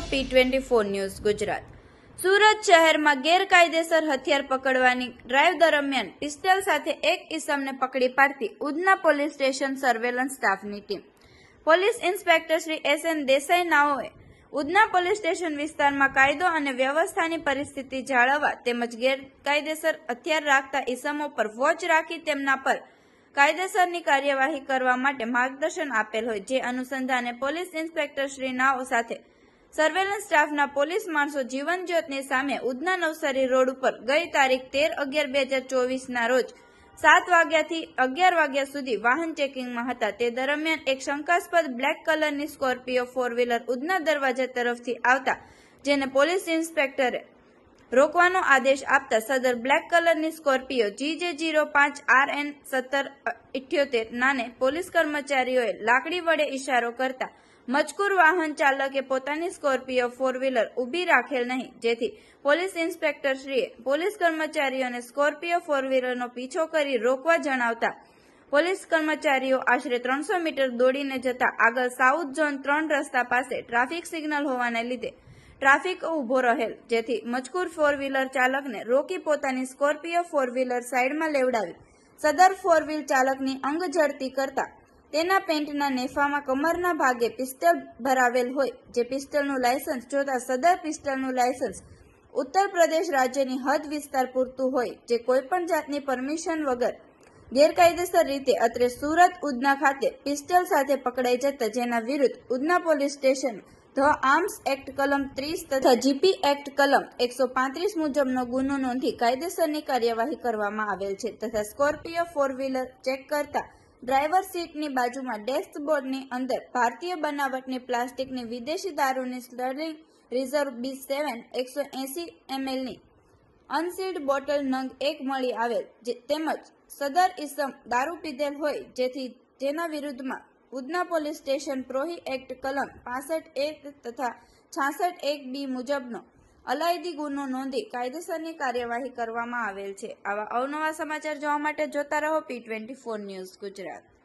P twenty four news Gujarat Surat શહેરમાં ગેરકાયદેસર હથિયાર પકડવાની ડ્રાઈવ દરમિયાન પિસ્તલ સાથે એક ઇસમને પકડી પાડતી ઉધના પોલીસ સ્ટેશન સર્વેલન્સ સ્ટાફની team. Police inspector Shri S N Desai નાઓએ Udhna police station વિસ્તારમાં કાયદો અને વ્યવસ્થાની પરિસ્થિતિ જાળવવા તેમજ ગેરકાયદેસર હથિયાર રાખતા ઇસમો પર વોચ રાખી તેમના પર કાયદેસરની કાર્યવાહી કરવા માટે માર્ગદર્શન આપેલ હોય, જે અનુસંધાને પોલીસ ઇન્સ્પેક્ટર શ્રી નાઓ સાથે સર્વેલન્સ સ્ટાફના પોલીસ માણસો જીવન જ્યોતની સામે ઉધના નવસારી રોડ ઉપર ગઈ તારીખ તેર અગિયાર બે હજાર ચોવીસના રોજ સાત વાગ્યાથી અગિયાર વાગ્યા સુધી વાહન ચેકિંગમાં હતા. તે દરમિયાન એક શંકાસ્પદ બ્લેક કલરની સ્કોર્પિયો ફોર વ્હીલર ઉધના દરવાજા તરફથી આવતા, જેને પોલીસ ઇન્સ્પેક્ટરે રોકવાનો આદેશ આપતા સદર બ્લેક કલરની સ્કોર્પિયો જીજે જીરો પાંચ આર એન સત્તર ઇઠ્યોતેર નાને પોલીસ કર્મચારીઓએ લાકડી વડે ઇશારો કરતા મજકૂર વાહન ચાલકે પોતાની સ્કોર્પિયો ફોર વ્હીલર ઊભી રાખેલ નહીં. જેથી પોલીસ ઇન્સ્પેક્ટરશ્રીએ પોલીસ કર્મચારીઓને સ્કોર્પિયો ફોર વ્હીલરનો પીછો કરી રોકવા જણાવતા પોલીસ કર્મચારીઓ આશરે ત્રણસો મીટર દોડીને જતા આગળ સાઉથ ઝોન ત્રણ રસ્તા પાસે ટ્રાફિક સિગ્નલ હોવાને લીધે ટ્રાફિક ઊભો રહેલ. જેથી મજકૂર ફોર વ્હીલર ચાલકને રોકી પોતાની સ્કોર્પિયો ફોર વ્હીલર સાઈડમાં લેવડાવી. સદર ફોર વ્હીલ ચાલકની અંગ ઝડતી કરતા તેના પેન્ટના નેફામાં કમરના ભાગે પિસ્તલ ભરાવેલ હોય, જે પિસ્ટલનું લાયસન્સ જોતા સદર પિસ્ટલનું લાયસન્સ ઉત્તર પ્રદેશ રાજ્યની હદ વિસ્તાર પૂરતું હોય, જે કોઈપણ જાતની પરમિશન વગર ગેરકાયદેસર રીતે અત્રે સુરત, ઉધના ખાતે પિસ્તલ સાથે પકડાઈ જતા જેના વિરુદ્ધ Udhna police station the arms act કલમ ત્રીસ તથા જીપી એક્ટ કલમ એકસો પાંત્રીસ મુજબનો ગુનો નોંધી કાયદેસરની કાર્યવાહી કરવામાં આવેલ છે તથા સ્કોર્પિયો ફોર વ્હીલર ચેક કરતા ડ્રાઈવર સીટની બાજુમાં ડેશબોર્ડની અંદર ભારતીય બનાવટની પ્લાસ્ટિકની વિદેશી દારૂની સ્લરિંગ રિઝર્વ બી સેવન એકસો એંસી એમએલની અનસીલ્ડ બોટલ નંગ એક મળી આવેલ તેમજ સદર ઇસમ દારૂ પીધેલ હોય, જેથી જેના વિરુદ્ધમાં ઉધના પોલીસ સ્ટેશન પ્રોહી એક્ટ કલમ પાસઠ એક તથા છાસઠ એક બી મુજબનો અલાયદી ગુનો નોંધી કાયદેસરની કાર્યવાહી કરવામાં આવેલ છે. આવા અવનવા સમાચાર જોવા માટે જોતા રહો P twenty four news Gujarat.